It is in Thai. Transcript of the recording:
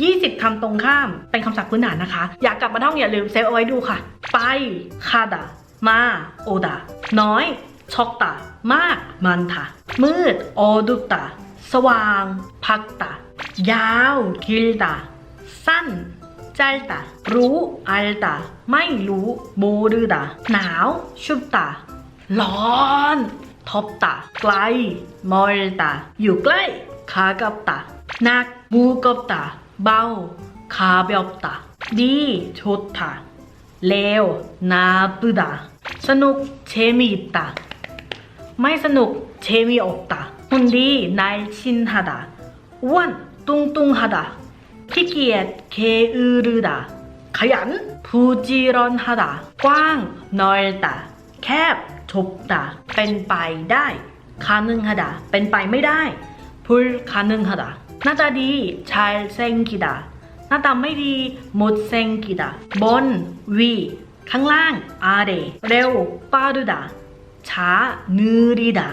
20 คำตรงข้าม เป็นคำศัพท์พื้นฐานนะคะ อยากกลับมาท่องอย่าลืมเซฟเอาไว้ดูค่ะ ไปคาดามาโอดาน้อยช็อกตามากมันค่ะมืดโอดุตาสว่าง พักตายาวกิลตาสั้นใจตารู้อัลตาไม่รู้โมรือตาหนาวชุบตาร้อนทบตาไกลมอลตาอยู่ใกล้คากับตาหนักมูกับตา เบาคาเบลตาดีชดตาเลวนาปุดาสนุกเชมีตาไม่สนุกเชมีอกตาหุ่นดีนายชินฮาดาอ้วนตุงตุงฮาดาขี้เกียจเคอือรือดาขยันพูจีรอนฮาดากว้างนอยตาแคบทบตาเป็นไปได้คานึงฮาดาเป็นไปไม่ได้ พูลคานึงฮาดาหน้าตาดีชายเซงกิดาหน้าตาไม่ดีหมดเซงกิดาบนวีข้างล่างอาเรเร็วปารุดาช้านือรีดา